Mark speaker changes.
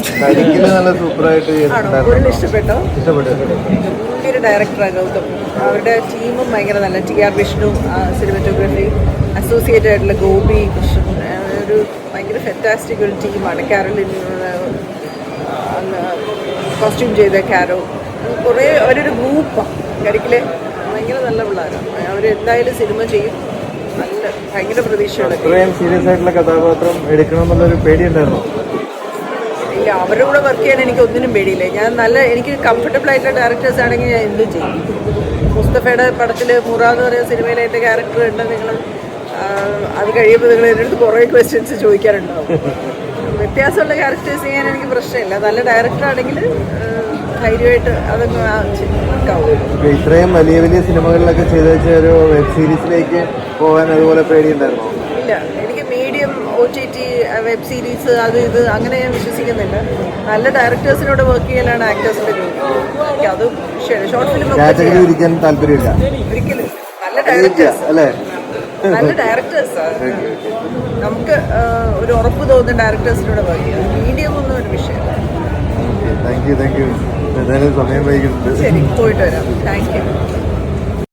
Speaker 1: നല്ല സൂപ്പറായിട്ട്
Speaker 2: ഇഷ്ടപ്പെട്ടോ.
Speaker 1: ഇഷ്ടപ്പെട്ടു
Speaker 2: ഗൗതം അവരുടെ ടീമും ഭയങ്കര നല്ല. T R Vishnu cinematography associated ആയിട്ടുള്ള ഗോപി കൃഷ്ണൻ ഒരു ഭയങ്കര ഫെറ്റാസ്റ്റിക് ഒരു ടീമാണ് കാരോലിൻ കോസ്റ്റ്യൂം ചെയ്ത കാരോ കുറേ അവരൊരു ഗ്രൂപ്പാണ് കരിക്കിലെ ഭയങ്കര നല്ല പിള്ളേരാണ് അവർ എന്തായാലും സിനിമ ചെയ്യും. നല്ല ഭയങ്കര
Speaker 1: പ്രതീക്ഷയാണ് സീരിയസ് ആയിട്ടുള്ള കഥാപാത്രം എടുക്കണം എന്നുള്ളൊരു പേടിയുണ്ടായിരുന്നോ?
Speaker 2: ഇല്ല അവരുടെ കൂടെ വർക്ക് ചെയ്യാൻ എനിക്ക് ഒന്നിനും പേടിയില്ല. ഞാൻ നല്ല എനിക്ക് കംഫർട്ടബിൾ ആയിട്ടുള്ള ഡയറക്ടേഴ്സ് ആണെങ്കിൽ ഞാൻ എന്തും ചെയ്യും. മുസ്തഫയുടെ പടത്തിൽ മുറ എന്ന് പറയുന്ന സിനിമയിലെ എന്റെ ക്യാരക്ടർ ഉണ്ട് നിങ്ങൾ അത് കഴിയുമ്പോൾ നിങ്ങൾ എന്റെ അടുത്ത് കുറേ ക്വസ്റ്റ്യൻസ് ചോദിക്കാറുണ്ടാവും. വ്യത്യാസമുള്ള ക്യാരക്ടേഴ്സ് ചെയ്യാൻ എനിക്ക് പ്രശ്നമില്ല. നല്ല ഡയറക്ടർ ആണെങ്കിൽ ധൈര്യമായിട്ട് അതൊക്കെ
Speaker 1: ഇത്രയും വലിയ വലിയ സിനിമകളിലൊക്കെ ചെയ്ത് വെച്ച ഒരു വെബ് സീരീസിലേക്ക് പോകാൻ അതുപോലെ പേടിയുണ്ടായിരുന്നോ?
Speaker 2: ഇല്ല എനിക്ക് medium O T T web series അത് ഇത് അങ്ങനെ ഞാൻ വിശ്വസിക്കുന്നില്ല. നല്ല ഡയറക്ടേഴ്സിനോട് വർക്ക് ചെയ്യലാണ് ആക്ടേഴ്സിന്റെ ജോലി അത് ഷോർട്ട് ഫിലിം ഒരിക്കലും. നല്ല ഡയറക്ടേഴ്സ് നല്ല ഡയറക്ടേഴ്സ് നമുക്ക് ഒരു ഉറപ്പ് തോന്നുന്ന ഡയറക്ടേഴ്സിനോട് വർക്ക് ചെയ്യാം. മീഡിയം ഒന്നും ഒരു വിഷയം
Speaker 1: താങ്ക് യു താങ്ക് യു സമയം വൈകിട്ടുണ്ട്.
Speaker 2: ശരി പോയിട്ട് വരാം. Thank you